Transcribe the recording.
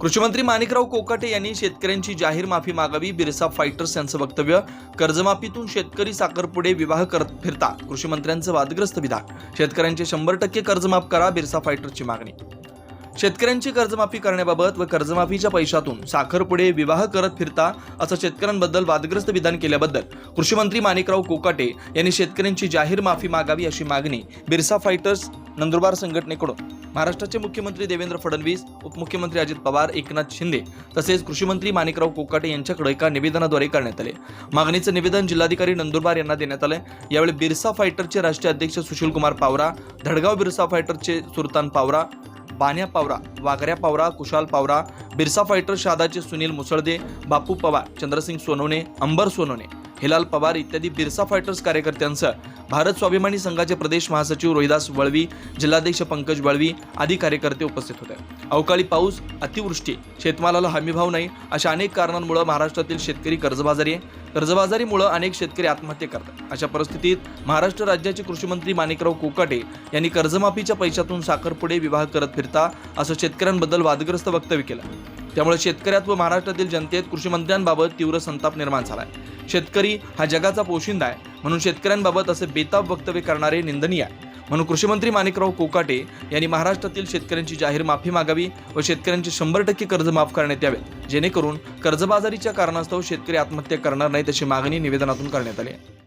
कृषीमंत्री माणिकराव कोकाटे यांनी शेतकऱ्यांची जाहीर माफी मागावी बिरसा फायटर्स यांचं वक्तव्य कर्जमाफीतून शेतकरी साखरपुडे विवाह करत फिरता कृषीमंत्र्यांचं वादग्रस्त विधान. शेतकऱ्यांचे शंभर टक्के कर्जमाफ करा बिरसा फायटर्सची मागणी. शेतकऱ्यांची कर्जमाफी करण्याबाबत व कर्जमाफीच्या पैशातून साखरपुडे विवाह करत फिरता असं शेतकऱ्यांबद्दल वादग्रस्त विधान केल्याबद्दल कृषीमंत्री माणिकराव कोकाटे यांनी शेतकऱ्यांची जाहीर माफी मागावी अशी मागणी बिरसा फायटर्स नंदुरबार संघटनेकडून महाराष्ट्राचे मुख्यमंत्री देवेंद्र फडणवीस उपमुख्यमंत्री अजित पवार एकनाथ शिंदे तसेच कृषीमंत्री माणिकराव कोकाटे यांच्याकडे एका निवेदनाद्वारे करण्यात आले. मागणीचं निवेदन जिल्हाधिकारी नंदुरबार यांना देण्यात आलं यावेळी बिरसा फायटरचे राष्ट्रीय अध्यक्ष सुशील कुमार पावरा धडगाव बिरसा फायटरचे सुलतान पावरा बान्या पावरा वाघऱ्या पावरा कुशाल पावरा बिरसा फायटर शादाचे सुनील मुसळदे बापू पवार चंद्रसिंग सोनवणे अंबर सोनवणे हिलाल पवार इत्यादी बिरसा फायटर्स कार्यकर्त्यांसह भारत स्वाभिमानी संघाचे प्रदेश महासचिव रोहिदास वळवी जिल्हाध्यक्ष पंकज वळवी आदी कार्यकर्ते उपस्थित होते. अवकाळी पाऊस अतिवृष्टी शेतमालाला हमीभाव नाही अशा अनेक कारणांमुळे महाराष्ट्रातील शेतकरी कर्जबाजारी आहे. कर्जबाजारीमुळे अनेक शेतकरी आत्महत्या करतात. अशा परिस्थितीत महाराष्ट्र राज्याचे कृषीमंत्री माणिकराव कोकाटे यांनी कर्जमाफीच्या पैशातून साखरपुडे विवाह करत फिरता असं शेतकऱ्यांबद्दल वादग्रस्त वक्तव्य केलं. त्यामुळे शेतकऱ्यात व महाराष्ट्रातील जनतेत कृषीमंत्र्यांबाबत तीव्र संताप निर्माण झाला आहे शेतकरी हा जगाचा पोशिंदा आहे. म्हणून शेतकऱ्यांबाबत असे बेताब वक्तव्य करणारे निंदनीय आहे. म्हणून कृषीमंत्री माणिकराव कोकाटे यांनी महाराष्ट्रातील शेतकऱ्यांची जाहीर माफी मागावी व शेतकऱ्यांचे शंभर टक्के कर्ज माफ करण्यात यावे जेणेकरून कर्जबाजारीच्या कारणास्तव शेतकरी आत्महत्या करणार नाहीत अशी मागणी निवेदनातून करण्यात आली आहे.